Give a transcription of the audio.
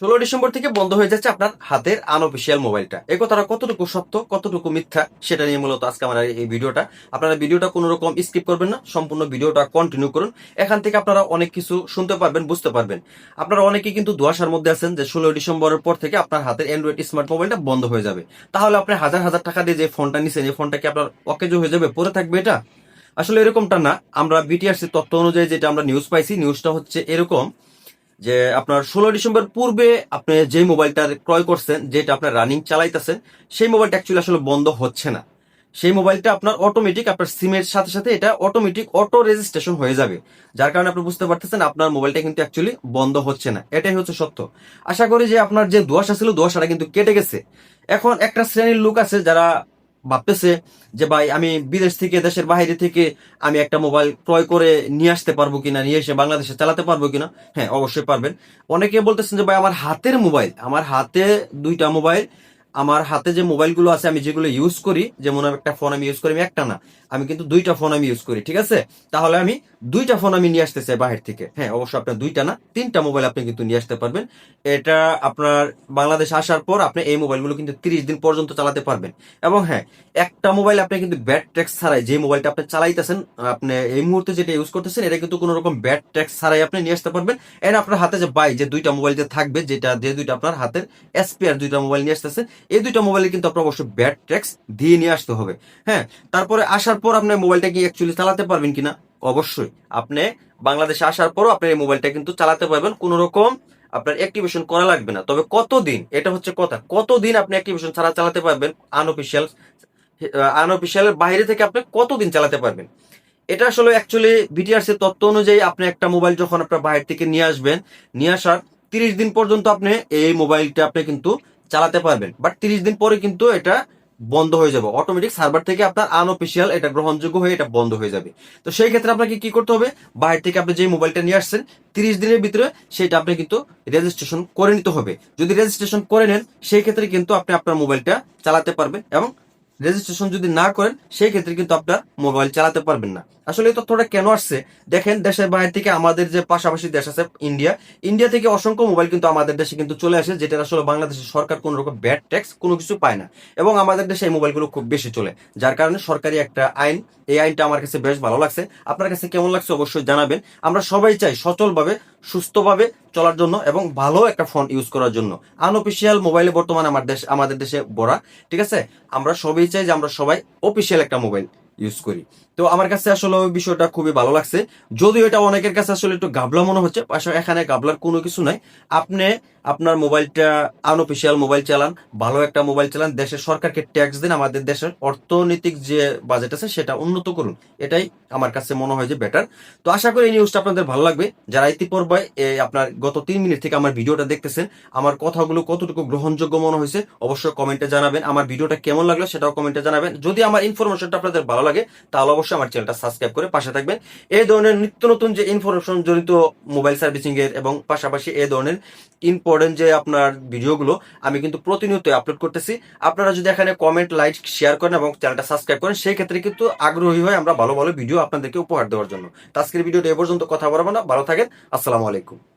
ষোলো ডিসেম্বর থেকে বন্ধ হয়ে যাচ্ছে আপনার হাতের আনঅফিসিয়াল মোবাইলটা। এই কথাটা কতটুকু সত্য, কতটুকু মিথ্যা, সেটা নিয়ে মূলত আজকে আমার এই ভিডিওটা। আপনারা ভিডিওটা কোনো রকম স্কিপ করবেন না, সম্পূর্ণ ভিডিওটা কন্টিনিউ করুন। এখান থেকে আপনারা অনেক কিছু শুনতে পারবেন, বুঝতে পারবেন। আপনারা অনেকেই কিন্তু দুয়াশার মধ্যে আছেন যে ষোলো ডিসেম্বরের পর থেকে আপনার হাতের অ্যান্ড্রয়েড স্মার্ট মোবাইলটা বন্ধ হয়ে যাবে। তাহলে আপনি হাজার হাজার টাকা দিয়ে যে ফোনটা নিছেন, এই ফোনটা কি আপনার অকেজ হয়ে যাবে পরে থাকবে এটা? আসলে এরকমটা না। আমরা বিটিআরসি তথ্য অনুযায়ী যেটা আমরা নিউজ পাইছি নিউজটা হচ্ছে এরকম যে আপনার ষোলো ডিসেম্বর পূর্বে আপনি যে মোবাইলটা ক্রয় করছেন, যেটা আপনার রানিং চালাইতেছেন, সেই মোবাইলটা অ্যাকচুয়ালি আসলে বন্ধ হচ্ছে না। সেই মোবাইলটা আপনার অটোমেটিক আপনার সিমের সাথে সাথে এটা অটোমেটিক অটো রেজিস্ট্রেশন হয়ে যাবে। যার কারণে আপনি বুঝতে পারতেছেন আপনার মোবাইলটা কিন্তু অ্যাকচুয়ালি বন্ধ হচ্ছে না। এটাই হচ্ছে সত্য। আশা করি যে আপনার যে দোয়াশা ছিল দোয়াশাটা কিন্তু কেটে গেছে। এখন একটা শ্রেণির লোক আছে যারা ভাবতেছে যে, ভাই, আমি বিদেশ থেকে, দেশের বাইরে থেকে আমি একটা মোবাইল ক্রয় করে নিয়ে আসতে পারব কিনা, নিয়ে এসে বাংলাদেশে চালাতে পারব কিনা? হ্যাঁ অবশ্যই পারবেন। অনেকে বলতেছেন যে, ভাই, আমার হাতের মোবাইল, আমার হাতে দুইটা মোবাইল, আমার হাতে যে মোবাইলগুলো আছে, আমি যেগুলো ইউজ করি, যেমন একটা ফোন আমি ইউজ করি, আমি একটা না, আমি কিন্তু দুইটা ফোন আমি ইউজ করি, ঠিক আছে? তাহলে আমি দুইটা ফোন আমি নিয়ে আসতে চাই বাহির থেকে। হ্যাঁ অবশ্যই আপনার দুইটা না, তিনটা মোবাইল আপনি কিন্তু নিয়ে আসতে পারবেন। এটা আপনার বাংলাদেশ আসার পর আপনি এই মোবাইলগুলো কিন্তু তিরিশ দিন পর্যন্ত চালাতে পারবেন। এবং হ্যাঁ একটা মোবাইল আপনি কিন্তু ব্যাট ট্যাক্স ছাড়াই যে মোবাইলটা আপনি চালাইতেছেন, আপনি এই মুহূর্তে যেটা ইউজ করতেছেন, এটা কিন্তু কোনো রকম ব্যাট ট্যাক্স ছাড়াই আপনি নিয়ে আসতে পারবেন। এর আপনার হাতে যে বাই যে দুইটা মোবাইল যে থাকবে, যেটা যে দুইটা আপনার হাতের এসপিআর দুইটা মোবাইল নিয়ে আসতেছে, এই দুইটা মোবাইলে কিন্তু আপনার অবশ্যই ব্যাট ট্যাক্স দিয়ে নিয়ে আসতে হবে। হ্যাঁ তারপরে আসার পর আপনি মোবাইলটা কি অ্যাকচুয়ালি চালাতে পারবেন কিনা? অবশ্যই আপনি বাংলাদেশে আসার পরও আপনি এই মোবাইলটা কিন্তু চালাতে পারবেন। কোনো রকম আপনার অ্যাক্টিভেশন করা লাগবে না। তবে কতদিন, এটা হচ্ছে কথা, কতদিন আপনি অ্যাক্টিভেশন ছাড়া চালাতে পারবেন? আনঅফিসিয়াল আনঅফিসিয়ালের বাইরে থেকে আপনি কতদিন চালাতে পারবেন? এটা আসলে অ্যাকচুয়ালি বিটিআরসি তত্ত্ব অনুযায়ী আপনি একটা মোবাইল যখন আপনার বাইরে থেকে নিয়ে আসবেন, নিয়ে আসার তিরিশ দিন পর্যন্ত আপনি এই মোবাইলটা আপনি কিন্তু চালাতে পারবেন। বাট তিরিশ দিন পরে কিন্তু এটা বন্ধ হয়ে যাবে। অটোমেটিক সার্ভার থেকে আপনার আনঅফিসিয়াল এটা গ্রহণযোগ্য হয়ে এটা বন্ধ হয়ে যাবে। তো সেই ক্ষেত্রে আপনাকে কি করতে হবে? বাইরে থেকে আপনি যে মোবাইলটা নিয়ে আসছেন, তিরিশ দিনের ভিতরে সেটা আপনি কিন্তু রেজিস্ট্রেশন করে নিতে হবে। যদি রেজিস্ট্রেশন করে নেন, সেই ক্ষেত্রে কিন্তু আপনি আপনার মোবাইলটা চালাতে পারবেন এবং রেজিস্ট্রেশন যদি না করেন সেই ক্ষেত্রে কিন্তু আপনার মোবাইল চালাতে পারবেন না। আসলে এই তথ্যটা কেন আসছে? দেখেন, দেশের বাইরে থেকে আমাদের যে পাশাপাশি দেশ আছে, ইন্ডিয়া ইন্ডিয়া থেকে অসংখ্য মোবাইল কিন্তু আমাদের দেশে কিন্তু চলে আসে যেটা আসলে বাংলাদেশের সরকার কোনো রকম ব্যাড ট্যাক্স কোনো কিছু পায় না। এবং আমাদের দেশে এই মোবাইলগুলো খুব বেশি চলে, যার কারণে সরকারি একটা আইন, এই আইনটা আমার কাছে বেশ ভালো লাগছে। আপনার কাছে কেমন লাগছে অবশ্যই জানাবেন। আমরা সবাই চাই সচলভাবে সুস্থভাবে চলার জন্য এবং ভালো একটা ফোন ইউজ করার জন্য। আনঅফিসিয়াল মোবাইলে বর্তমানে আমার দেশ আমাদের দেশে বড়া ঠিক আছে? আমরা সবাই চাই যে আমরা সবাই অফিসিয়াল একটা মোবাইল ইউজ করি। তো আমার কাছে আসলে ওই বিষয়টা খুবই ভালো লাগছে। যদিও এটা অনেকের কাছে আসলে একটু গাবলা মনে হচ্ছে এখানে গাবলার কোনো কিছু নাই। আপনি আপনার মোবাইলটা আনঅফিসিয়াল মোবাইল চালান, ভালো একটা মোবাইল চালান, দেশের সরকারকে ট্যাক্স দিন, আমাদের দেশের অর্থনৈতিক যে বাজেট আছে সেটা উন্নত করুন। এটাই আমার কাছে মনে হয় যে বেটার তো আশা করি এই নিউজটা আপনাদের ভালো লাগবে। যারা ইতিপূর্বে আপনার গত তিন মিনিট থেকে আমার ভিডিওটা দেখতেছেন, আমার কথাগুলো কতটুকু গ্রহণযোগ্য মনে হয়েছে, অবশ্যই কমেন্টে জানাবেন। আমার ভিডিওটা কেমন লাগল সেটাও কমেন্টে জানাবেন। যদি আমার ইনফরমেশনটা আপনাদের ভালো লাগে, তাহলে অবশ্যই আমার চ্যানেলটা সাবস্ক্রাইব করে পাশে থাকবেন। এই ধরনের নিত্য নতুন যে ইনফরমেশন জড়িত মোবাইল সার্ভিসিং এর এবং পাশাপাশি এই ধরনের ইম্পর্টেন্ট যে আপনার ভিডিওগুলো, আমি কিন্তু প্রতিনিয়ত আপলোড করতেছি। আপনারা যদি এখানে কমেন্ট লাইক শেয়ার করেন এবং চ্যানেলটা সাবস্ক্রাইব করেন, সেই ক্ষেত্রে কিন্তু আগ্রহী হয় আমরা ভালো ভালো ভিডিও আপনাদেরকে উপহার দেওয়ার জন্য। আজকের ভিডিওটা এ পর্যন্ত কথা বলব না, ভালো থাকেন, আসসালামু আলাইকুম।